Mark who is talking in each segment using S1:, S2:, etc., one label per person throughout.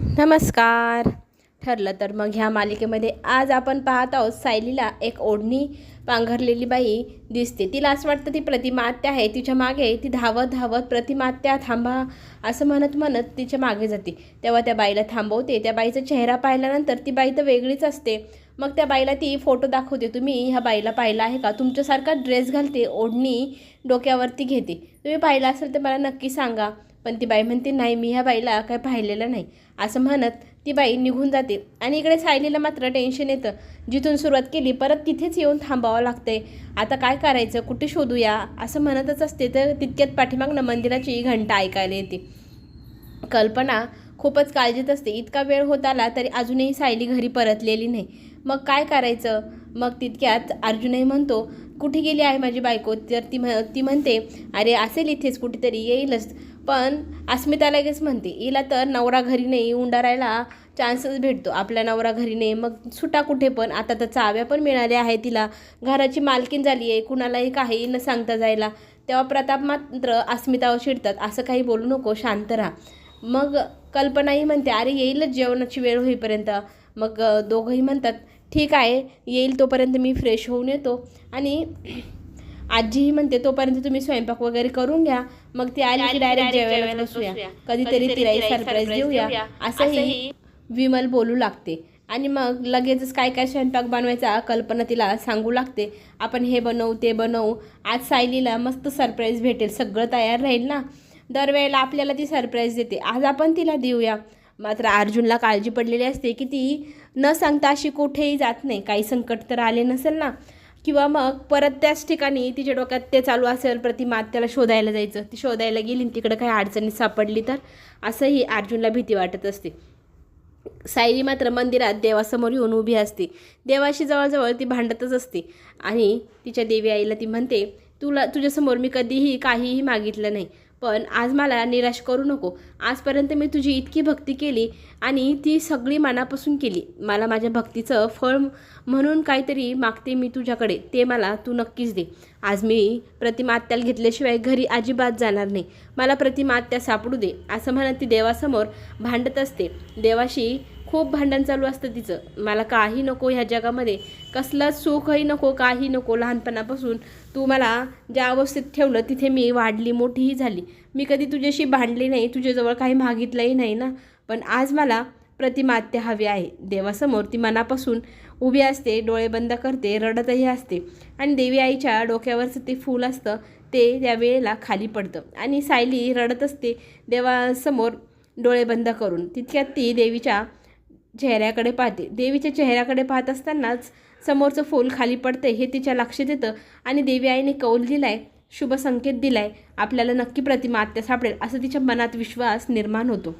S1: नमस्कार. ठरलं तर मग ह्या मालिकेमध्ये आज आपण पाहत आहोत सायलीला एक ओढणी पांघरलेली बाई दिसते. तिला असं वाटतं ती प्रतिमात्या आहे तिच्यामागे ती धावत धावत प्रतिमात्या थांबा असं म्हणत म्हणत तिच्यामागे जाते. तेव्हा त्या बाईला थांबवते. त्या बाईचा चेहरा पाहिल्यानंतर ती बाई तर वेगळीच असते. मग त्या बाईला ती फोटो दाखवते. तुम्ही ह्या बाईला पाहिला आहे का? तुमच्यासारखा ड्रेस घालते ओढणी डोक्यावरती घेते. तुम्ही पाहिला असेल तर मला नक्की सांगा. पण ती बाई म्हणते नाही मी ह्या बाईला काय पाहिलेलं नाही. असं म्हणत ती बाई निघून जाते. आणि इकडे सायलीला मात्र टेन्शन येतं. जिथून सुरुवात केली परत तिथेच येऊन थांबावं लागते आता काय करायचं? कुठे शोधूया? असं म्हणतच असते तर तितक्यात पाठीमागनं मंदिराची घंटा ऐकायला येते. कल्पना खूपच काळजीत असते. इतका वेळ होत आला तरी अजूनही सायली घरी परतलेली नाही. मग काय करायचं? मग तितक्यात अर्जुनही म्हणतो कुठे गेली आहे माझी बायको? तर ती म्ह ती म्हणते अरे असेल इथेच कुठेतरी येईलच. पण अस्मिता लगेच म्हणते हिला तर नवरा घरी नाही उंडारायला चान्सच भेटतो. आपला नवरा घरी नाही. मग सुटा कुठे पण. आता तर चाव्या पण मिळाल्या आहे तिला. घराची मालकीन झाली आहे. कुणालाही काही न सांगता जायला. तेव्हा प्रताप मात्र अस्मितावर चिडतात. असं काही बोलू नको. शांत राहा. मग कल्पनाही म्हणते अरे येईलच जेवणाची वेळ होईपर्यंत. मग दोघंही म्हणतात ठीक आहे. येईल तोपर्यंत मी फ्रेश होऊन येतो. आणि आजीही म्हणते तोपर्यंत तुम्ही स्वयंपाक वगैरे करून घ्या. मग ती आली की डायरेक्ट जेवायला बसूया. कधीतरी तिलाही सरप्राईज देऊया. असंही विमल बोलू लागते. आणि मग लगेचच काय काय स्वयंपाक बनवायचा कल्पना तिला सांगू लागते. आपण हे बनवू ते बनवू. आज सायलीला मस्त सरप्राईज भेटेल. सगळं तयार राहील ना? दरवेळेला आपल्याला ती सरप्राईज देते. आज आपण तिला देऊया. मात्र अर्जुनला काळजी पडलेली असते की ती न सांगता अशी कुठेही जात नाही. काही संकट तर आले नसेल ना? किंवा मग परत त्याच ठिकाणी तिच्या डोक्यात ते चालू असेल प्रतिमा त्याला शोधायला जायचं. ती शोधायला गेली आणि तिकडं काही अडचणी सापडली तर असंही अर्जुनला भीती वाटत असते. सायली मात्र मंदिरात देवासमोर येऊन उभी असते. देवाशी जवळजवळ ती भांडतच असते आणि तिच्या देवी आईला ती म्हणते तुला तुझ्यासमोर मी कधीही काहीही मागितलं नाही. पण आज मला निराश करू नको. आजपर्यंत मी तुझी इतकी भक्ती केली आणि ती सगळी मनापासून केली. मला माझ्या भक्तीचं फळ म्हणून काहीतरी मागते मी तुझ्याकडे ते मला तू नक्कीच दे. आज मी प्रतिमा आत्याला घेतल्याशिवाय घरी अजिबात जाणार नाही. मला प्रतिमा आत्या सापडू दे असं म्हणत ती देवासमोर भांडत असते. देवाशी खूप भांडण चालू असतं तिचं. मला काही नको ह्या जगामध्ये. कसलं सुखही नको काही नको. लहानपणापासून तू मला ज्या अवस्थेत ठेवलं तिथे मी वाढली मोठीही झाली. मी कधी तुझ्याशी भांडली नाही तुझ्याजवळ काही मागितलंही नाही ना. पण आज मला प्रतिमात्य हवी आहे. देवासमोर ती मनापासून उभी असते डोळे बंद करते रडतही असते. आणि देवी आईच्या डोक्यावरचं ते फूल असतं ते त्या वेळेला खाली पडतं. आणि सायली रडत असते देवासमोर डोळे बंद करून. तितक्यात ती देवीच्या चेहऱ्याकडे पाहते. देवीच्या चेहऱ्याकडे पाहत असतानाच समोरचं फूल खाली पडते हे तिच्या लक्षात येतं आणि देवी आईने कौल दिलाय शुभ संकेत दिलाय आपल्याला नक्की प्रतिमा आत्या सापडेल असं तिच्या मनात विश्वास निर्माण होतो.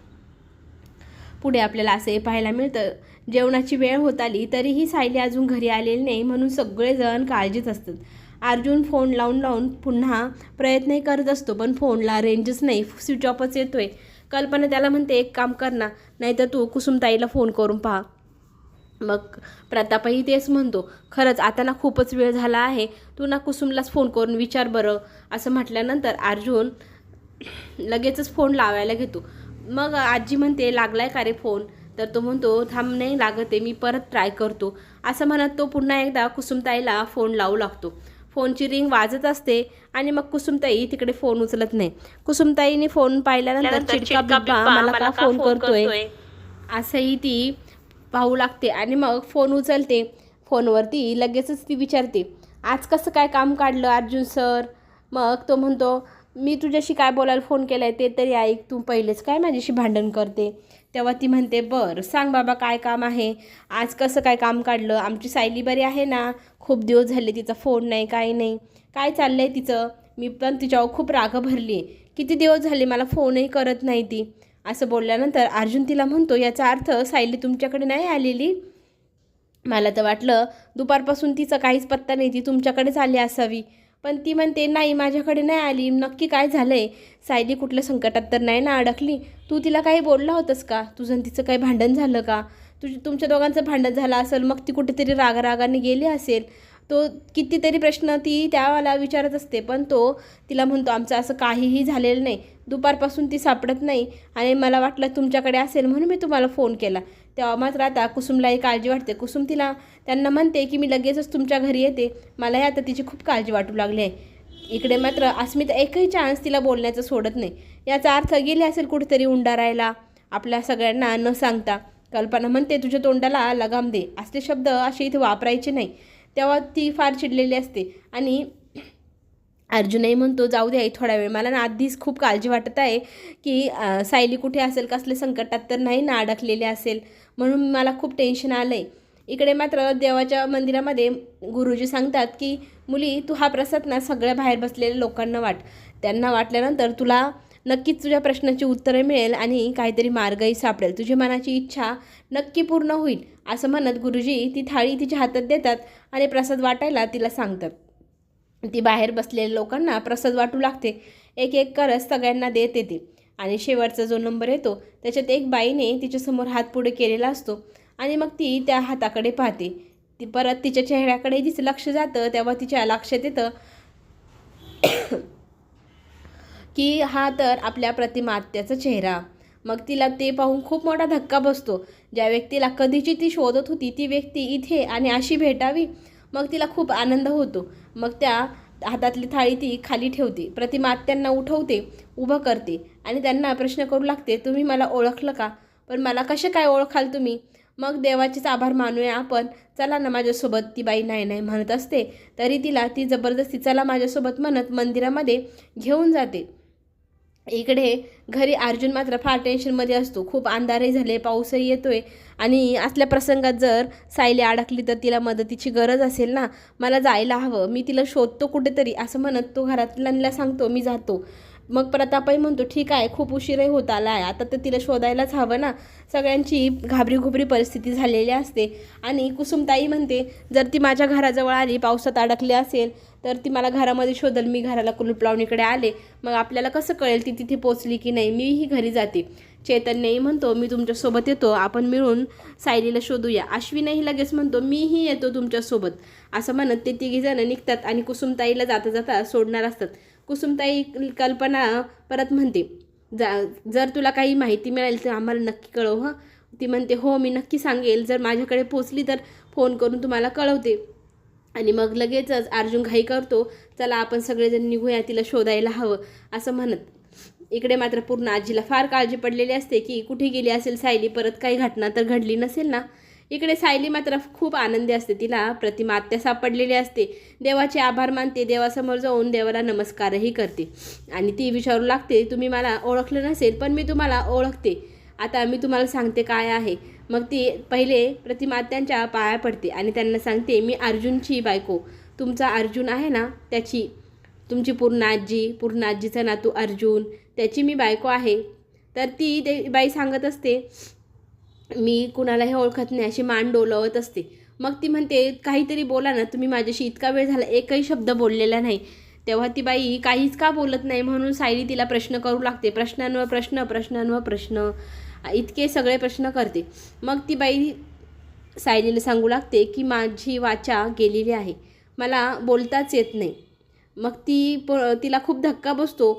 S1: पुढे आपल्याला असंही पाहायला मिळतं जेवणाची वेळ होत आली तरीही सायली अजून घरी आलेली नाही म्हणून सगळेजण काळजीत असतात. अर्जुन फोन लावून लावून पुन्हा प्रयत्नही करत असतो पण फोनला रेंजच नाही स्विच ऑफच येतोय. कल्पना त्याला म्हणते एक काम कर ना नाहीतर तू कुसुमताईला फोन करून पहा. मग प्रतापही तेच म्हणतो खरंच आता ना खूपच वेळ झाला आहे तू ना कुसुमलाच फोन करून विचार बरं. असं म्हटल्यानंतर अर्जुन लगेचच फोन लावायला घेतो. मग आजी म्हणते लागलाय का रे फोन तर तो म्हणतो थांब नाही लागत आहे मी परत ट्राय करतो. असं म्हणत तो पुन्हा एकदा कुसुमताईला फोन लावू लागतो. फोनची रिंग वाजत असते आणि मग कुसुमताई तिकडे फोन उचलत नाही. कुसुमताईने फोन पाहिल्यानंतर चिडका बिब्बा मला का फोन करतोय? असंही ती पाहू लागते आणि मग फोन उचलते. फोनवरती लगेचच ती विचारते आज कसं काय काम काढलं अर्जुन सर? मग तो म्हणतो मी तुझ्याशी काय बोलायला फोन केला आहे ते तरी ऐक तू पहिलेच काय माझ्याशी भांडण करते? तेव्हा ती म्हणते बरं सांग बाबा काय काम आहे? आज कसं काय काम काढलं? आमची सायली बरी आहे ना? खूप दिवस झाले तिचा फोन नाही काही नाही. काय चाललं आहे तिचं? मी पण तिच्यावर खूप राग भरली. किती दिवस झाले मला फोनही करत नाही ती. असं बोलल्यानंतर अर्जुन तिला म्हणतो याचा अर्थ सायली तुमच्याकडे नाही आलेली? मला तर वाटलं दुपारपासून तिचा काहीच पत्ता नाही ती तुमच्याकडेच आली असावी. पण ती म्हणते नाही माझ्याकडे नाही आली. नक्की काय झालं आहे सायली कुठल्या संकटात तर नाही ना अडकली? तू तिला काही बोलला होतंस का? तुझं आणि तिचं काही भांडण झालं का? तुझ तुमच्या दोघांचं भांडण झालं असेल मग ती कुठेतरी रागारागाने गेली असेल. तो कितीतरी प्रश्न ती त्याला विचारत असते पण तो तिला म्हणतो आमचं असं काहीही झालेलं नाही. दुपारपासून ती सापडत नाही आणि मला वाटलं तुमच्याकडे असेल म्हणून मी तुम्हाला फोन केला. तेव्हा मात्र आता कुसुमलाही काळजी वाटते. कुसुम तिला त्यांना म्हणते की मी लगेचच तुमच्या घरी येते. मलाही आता तिची खूप काळजी वाटू लागली आहे. इकडे मात्र अस्मिता एकही चान्स तिला बोलण्याचं सोडत नाही. याचा अर्थ गेली असेल कुठेतरी उंडारायला आपल्या सगळ्यांना न सांगता. कल्पना म्हणते तुझ्या तोंडाला लगाम दे. असले शब्द असे इथे वापरायचे नाही. तेव्हा ती फार चिडलेली असते. आणि अर्जुनही म्हणतो जाऊ द्या थोडा वेळ. मला ना आधीच खूप काळजी वाटत आहे की सायली कुठे असेल कसले संकटात तर नाही ना अडकलेले असेल. म्हणून मला खूप टेन्शन आलं आहे इकडे मात्र देवाच्या मंदिरामध्ये गुरुजी सांगतात की मुली तू हा प्रसाद ना सगळ्या बाहेर बसलेल्या लोकांना वाट. त्यांना वाटल्यानंतर तुला नक्कीच तुझ्या प्रश्नाची उत्तरे मिळेल आणि काहीतरी मार्गही सापडेल. तुझी मनाची इच्छा नक्की पूर्ण होईल. असं म्हणत गुरुजी ती थाळी तिच्या हातात देतात आणि प्रसाद वाटायला तिला सांगतात. ती बाहेर बसलेल्या लोकांना प्रसाद वाटू लागते. एक एक करत सगळ्यांना देत येते. आणि शेवटचा जो नंबर येतो त्याच्यात एक बाईने तिच्यासमोर हात पुढे केलेला असतो आणि मग ती त्या हाताकडे पाहते. ती परत तिच्या चेहऱ्याकडे तिचं लक्ष जातं तेव्हा तिच्या लक्षात येतं की हा तर आपल्या प्रतिमा आत्याचा चेहरा. मग तिला ते पाहून खूप मोठा धक्का बसतो. ज्या व्यक्तीला कधीची ती शोधत होती ती व्यक्ती इथे आणि अशी भेटावी मग तिला खूप आनंद होतो. मग त्या हातातली थाळी ती खाली ठेवते. प्रतिमा आत्यांना उठवते उभं करते आणि त्यांना प्रश्न करू लागते तुम्ही मला ओळखलं का? पण मला कसे काय ओळखाल तुम्ही? मग देवाचेच आभार मानूया आपण. चला ना माझ्यासोबत. ती बाई नाही नाही म्हणत असते. तरी तिला ती जबरदस्ती चला माझ्यासोबत म्हणत मंदिरामध्ये घेऊन जाते. इकडे घरी अर्जुन मात्र फार टेन्शनमध्ये असतो. खूप अंधारही झाले पाऊसही येतोय. आणि असल्या प्रसंगात जर सायली अडकली तर तिला मदतीची गरज असेल ना? मला जायला हवं. मी तिला शोधतो कुठेतरी. असं म्हणत तो घरातल्यांना सांगतो मी जातो. मग प्रतापही म्हणतो ठीक आहे खूप उशीरही होत आला आहे आता तर तिला शोधायलाच हवं ना. सगळ्यांची घाबरीघुबरी परिस्थिती झालेली असते. आणि कुसुमताई म्हणते जर ती माझ्या घराजवळ आली पावसात अडकली असेल तर ती मला घरामध्ये शोधल. मी घराला कुलूप लावून इकडे आले. मग आपल्याला कसं कळेल ती तिथे पोचली की नाही? मीही घरी जाते. चैतन्यही म्हणतो मी तुमच्यासोबत येतो. आपण मिळून सायलीला शोधूया. अश्विनही लगेच म्हणतो मीही येतो तुमच्यासोबत. असं म्हणत ते तिघीजणं निघतात आणि कुसुमताईला जाता जाता सोडणार असतात. कुसुमताई कल्पना परत म्हणते जा जर तुला काही माहिती मिळेल तर आम्हाला नक्की कळव हं. ती म्हणते हो मी नक्की सांगेल. जर माझ्याकडे पोचली तर फोन करून तुम्हाला कळवते. आणि मग लगेचच अर्जुन घाई करतो चला आपण सगळेजण निघूया तिला शोधायला हवं असं म्हणत. इकडे मात्र पूर्ण आजीला फार काळजी पडलेली असते की कुठे गेली असेल सायली परत काही घटना तर घडली नसेल ना? इकडे सायली मात्र खूप आनंदी असते. तिला प्रतिमा आत्या सापडलेली असते. देवाचे आभार मानते. देवासमोर जाऊन देवाला नमस्कारही करते. आणि ती विचारू लागते तुम्ही मला ओळखलं नसेल पण मी तुम्हाला ओळखते. आता मी तुम्हाला सांगते काय आहे. मग ती पहिले प्रतिमात्यांच्या पाया पडते आणि त्यांना सांगते मी अर्जुनची बायको. तुमचा अर्जुन आहे ना त्याची तुमची पूर्ण आजी पूर्ण आजीचा नातू अर्जुन त्याची मी बायको आहे. तर ती ते बाई सांगत असते मी कुणालाही ओळखत नाही अशी मान डोलवत असते. मग ती म्हणते काहीतरी बोला ना तुम्ही माझ्याशी इतका वेळ झाला एकही शब्द बोललेला नाही. तेव्हा ती बाई काहीच का बोलत नाही म्हणून सायली तिला प्रश्न करू लागते. प्रश्नांवर प्रश्न प्रश्नांवर प्रश्न इतके सगळे प्रश्न करते. मग ती बाई सायलीला सांगू लागते की माझी वाचा गेलेली आहे. मला बोलताच येत नाही. मग ती प तिला खूप धक्का बसतो.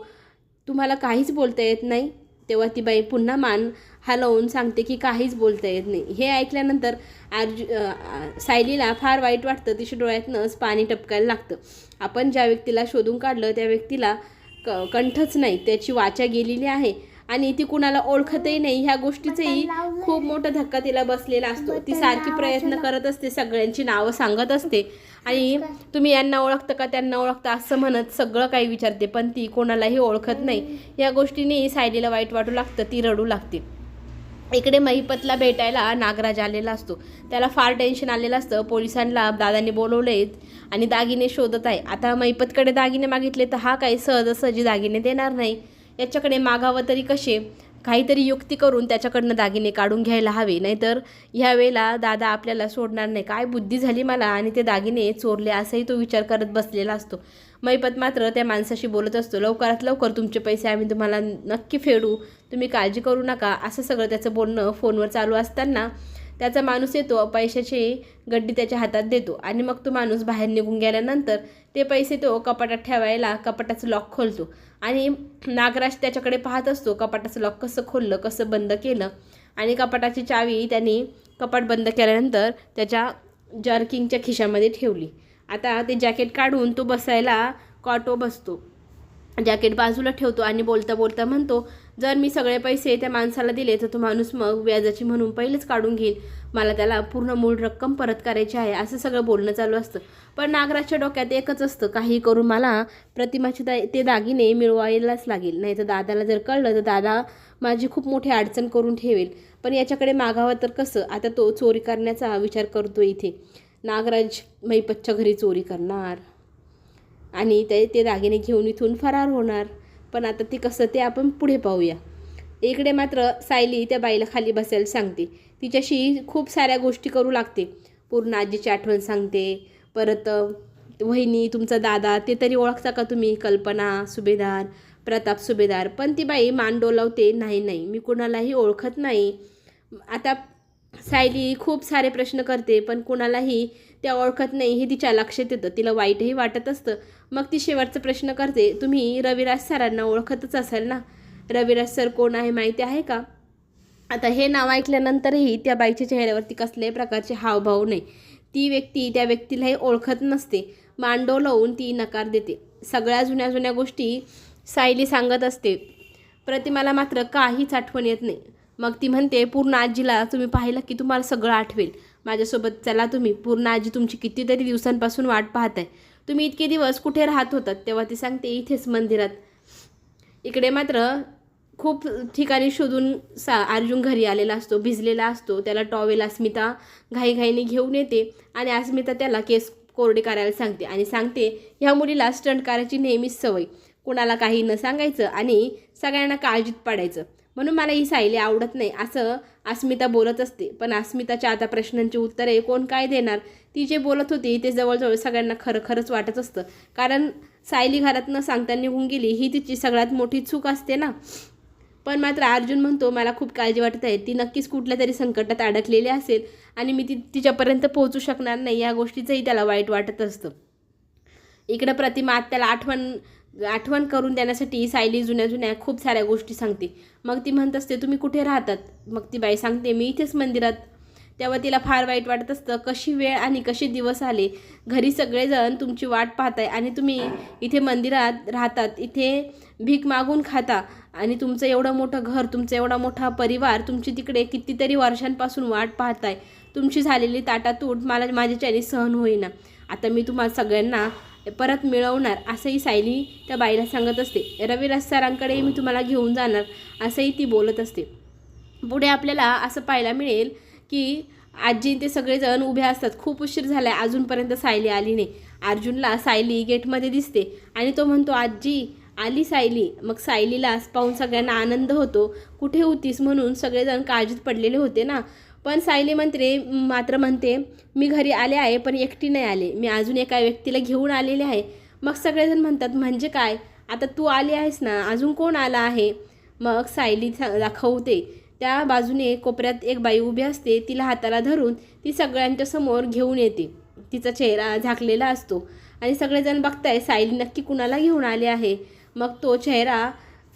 S1: तुम्हाला काहीच बोलता येत नाही? तेव्हा ती बाई पुन्हा मान हलवून सांगते की काहीच बोलता येत नाही. हे ऐकल्यानंतर अर्जु सायलीला फार वाईट वाटतं. तिच्या डोळ्यातनंच पाणी टपकायला लागतं. आपण ज्या व्यक्तीला शोधून काढलं त्या व्यक्तीला क कंठच नाही. त्याची वाचा गेलेली आहे आणि ती कुणाला ओळखतही नाही. ह्या गोष्टीचाही खूप मोठा धक्का तिला बसलेला असतो. ती सारखी प्रयत्न करत असते. सगळ्यांची नावं सांगत असते. आणि तुम्ही यांना ओळखतं का त्यांना ओळखता असं म्हणत सगळं काही विचारते. पण ती कोणालाही ओळखत नाही. या गोष्टीने सायलीला वाईट वाटू लागतं. ती रडू लागते. इकडे महिपतला भेटायला नागराज आलेला असतो. त्याला फार टेन्शन आलेलं असतं. पोलिसांना दादाने बोलवलेत आणि दागिने शोधत आहे. आता महिपतकडे दागिने मागितले तर हा काही सहजासहजी दागिने देणार नाही. याच्याकडे मागावं तरी कसे? काहीतरी युक्ती करून त्याच्याकडनं दागिने काढून घ्यायला हवे. नाहीतर ह्या वेळेला दादा आपल्याला सोडणार नाही. काय बुद्धी झाली मला आणि ते दागिने चोरले असाही तो विचार करत बसलेला असतो. मैपत मात्र त्या माणसाशी बोलत असतो. लवकरात लवकर तुमचे पैसे आम्ही तुम्हाला नक्की फेडू. तुम्ही काळजी करू नका. असं सगळं त्याचं बोलणं फोनवर चालू असताना त्याचा माणूस येतो पैशाची गड्डी त्याच्या हातात देतो आणि मग तो माणूस बाहेर निघून गेल्यानंतर ते पैसे तो कपाटात ठेवायला कपाटाचं लॉक खोलतो आणि नागराज त्याच्याकडे पाहत असतो कपाटाचं लॉक कसं खोललं कसं बंद केलं आणि कपाटाची चावी त्यांनी कपाट बंद केल्यानंतर त्याच्या जर्किंगच्या खिशामध्ये ठेवली. आता ते जॅकेट काढून तो बसायला कॉटो बसतो. जॅकेट बाजूला ठेवतो आणि बोलता बोलता म्हणतो जर मी सगळे पैसे त्या माणसाला दिले तर तो माणूस मग व्याजाची म्हणून पहिलेच काढून घेईल. मला त्याला पूर्ण मूळ रक्कम परत करायची आहे. असं सगळं बोलणं चालू असतं. पण नागराजच्या डोक्यात एकच असतं काही करून मला प्रतिमाचे दा ते दागिने मिळवायलाच लागेल. नाही तर दादाला जर कळलं तर दादा माझी खूप मोठी अडचण करून ठेवेल. पण याच्याकडे मागावं तर कसं? आता तो चोरी करण्याचा विचार करतो इथे. नागराज मैपतच्या घरी चोरी करणार. आणि ते ते दागिने घेऊन इथून फरार होणार. पण आता ते कसं ते आपण पुढे पाहूया. इकडे मात्र सायली त्या बाईला खाली बसायला सांगते. तिच्याशी खूप साऱ्या गोष्टी करू लागते. पूर्ण आजीची आठवण सांगते. परत वहिनी तुमचा दादा ते तरी ओळखता का तुम्ही? कल्पना सुभेदार प्रताप सुभेदार. पण ती बाई मान डोलावते नाही नाही मी कुणालाही ओळखत नाही. आता सायली खूप सारे प्रश्न करते पण कुणालाही त्या ओळखत नाही हे तिच्या लक्षात येतं. तिला वाईटही वाटत असतं. मग ती शेवटचा प्रश्न करते तुम्ही रविराज सरांना ओळखतच असाल ना? रविराज सर कोण आहे माहिती आहे का? आता हे नाव ऐकल्यानंतरही त्या बाईच्या चेहऱ्यावरती कसल्याही प्रकारचे हावभाव नाही. ती व्यक्ती त्या व्यक्तीलाही ओळखत नसते. मांडो लावून ती नकार देते. सगळ्या जुन्या जुन्या गोष्टी सायली सांगत असते. प्रतिमाला मात्र काहीच आठवण येत नाही. मग ती म्हणते पूर्ण आजीला तुम्ही पाहिलं की तुम्हाला सगळं आठवेल. माझ्यासोबत चला तुम्ही. पूर्ण आजी तुमची कितीतरी दिवसांपासून वाट पाहत आहे तुम्ही इतके दिवस कुठे राहत होतात? तेव्हा ती सांगते इथेच मंदिरात. इकडे मात्र खूप ठिकाणी शोधून सा अर्जुन घरी आलेला असतो भिजलेला असतो. त्याला टॉवेल अस्मिता घाईघाईने घेऊन येते आणि अस्मिता त्याला केस कोरडे करायला सांगते आणि सांगते ह्या मुलीला स्टंट करायची नेहमीच सवय. कुणाला काही न सांगायचं आणि सगळ्यांना काळजीत पडायचं. म्हणून मला ही सायली आवडत नाही. असं अस्मिता बोलत असते. पण अस्मिताच्या आता प्रश्नांची उत्तरे कोण काय देणार? ती जे बोलत होती ते जवळजवळ सगळ्यांना खरं खरंच वाटत असतं. कारण सायली घरात न सांगता निघून गेली ही तिची सगळ्यात मोठी चूक असते ना. पण मात्र अर्जुन म्हणतो मला खूप काळजी वाटत आहे. ती नक्कीच कुठल्या तरी संकटात अडकलेली असेल आणि मी ती तिच्यापर्यंत पोहोचू शकणार नाही. या गोष्टीचंही त्याला वाईट वाटत असतं. इकडं प्रतिमा आत्याला आठवण आठवण करून देण्यासाठी सायली जुन्या जुन्या खूप साऱ्या गोष्टी सांगते. मग ती म्हणत असते तुम्ही कुठे राहतात? मग ती बाई सांगते मी इथेच मंदिरात. तेव्हा तिला फार वाईट वाटत असतं कशी वेळ आणि कसे दिवस आले? घरी सगळेजण तुमची वाट पाहताय आणि तुम्ही इथे मंदिरात राहतात इथे भीक मागून खाता आणि तुमचं एवढं मोठं घर तुमचा एवढा मोठा परिवार तुमची तिकडे कितीतरी वर्षांपासून वाट पाहताय. तुमची झालेली ताटातूट मला माझ्याच्याने सहन होईना. आता मी तुम्हाला सगळ्यांना परत मिळवणार असंही सायली त्या बाईला सांगत असते. रविराज सरांकडे मी तुम्हाला घेऊन जाणार असंही ती बोलत असते. पुढे आपल्याला असं पाहायला मिळेल की आजी ते सगळेजण उभे असतात. खूप उशीर झाला आहे अजूनपर्यंत सायली आली नाही. अर्जुनला सायली गेटमध्ये दिसते आणि तो म्हणतो आजी आली सायली. मग सायलीला पाहून सगळ्यांना आनंद होतो. कुठे होतीस? म्हणून सगळेजण काळजीत पडलेले होते ना. पण सायली मंत्री मात्र म्हणते मी घरी आले आहे पण एकटी नाही आले. मी अजून एका व्यक्तीला घेऊन आलेले आहे. मग सगळेजण म्हणतात म्हणजे काय? आता तू आली आहेस ना? अजून कोण आला आहे? मग सायली दाखवते. त्या बाजूने कोपऱ्यात एक बाई उभी असते तिला हाताला धरून ती सगळ्यांच्या समोर घेऊन येते. तिचा चेहरा झाकलेला असतो. आणि सगळेजण बघताय सायली नक्की कुणाला घेऊन आले आहे? मग तो चेहरा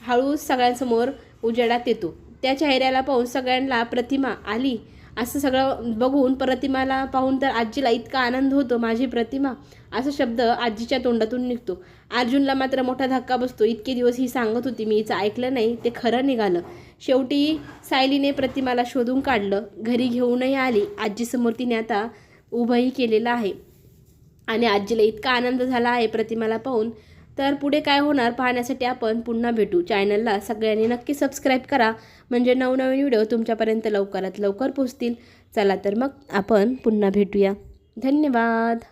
S1: हळूच सगळ्यांसमोर उजेडात येतो. त्या चेहऱ्याला पाहून सगळ्यांना प्रतिमा आली. असं सगळं बघून प्रतिमाला पाहून तर आजीला इतका आनंद होतो माझी प्रतिमा. असा शब्द आजीच्या तोंडातून निघतो. अर्जुनला मात्र मोठा धक्का बसतो. इतके दिवस ही सांगत होती मी हिचं ऐकलं नाही ते खरं निघालं. शेवटी सायलीने प्रतिमाला शोधून काढलं. घरी घेऊनही आली. आजीसमोर तिने आता उभंही केलेलं आहे. आणि आजीला इतका आनंद झाला आहे प्रतिमाला पाहून. तर पुढे काय होणार? पाहण्यासाठी आपण पुन्हा भेटू. चॅनलला सगळ्यांनी नक्की सबस्क्राईब करा. म्हणजे नवनवीन व्हिडिओ तुमच्यापर्यंत लवकरात लवकर पोचतील चला तर मग आपण पुन्हा भेटूया. धन्यवाद!